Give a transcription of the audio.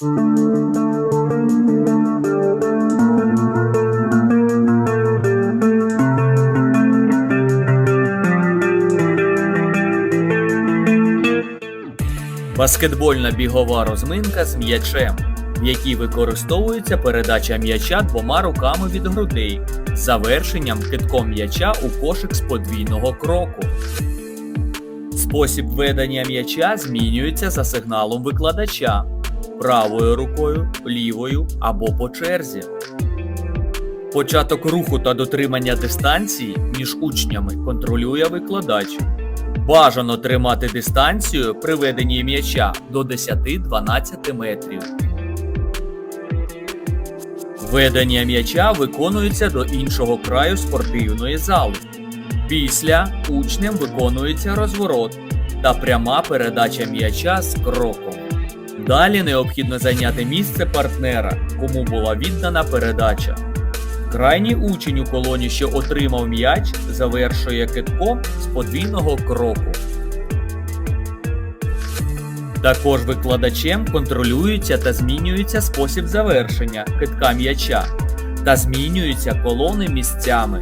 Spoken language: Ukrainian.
Баскетбольна бігова розминка з м'ячем, в якій використовується передача м'яча двома руками від грудей з завершенням китком м'яча у кошик з подвійного кроку. Спосіб ведення м'яча змінюється за сигналом викладача правою рукою, лівою або по черзі. Початок руху та дотримання дистанції між учнями контролює викладач. Бажано тримати дистанцію при веденні м'яча до 10-12 метрів. Ведення м'яча виконується до іншого краю спортивної зали. Після учнем виконується розворот та пряма передача м'яча з кроком. Далі необхідно зайняти місце партнера, кому була віддана передача. Крайній учень у колоні, що отримав м'яч, завершує китком з подвійного кроку. Також викладачем контролюється та змінюється спосіб завершення китка м'яча та змінюються колони місцями.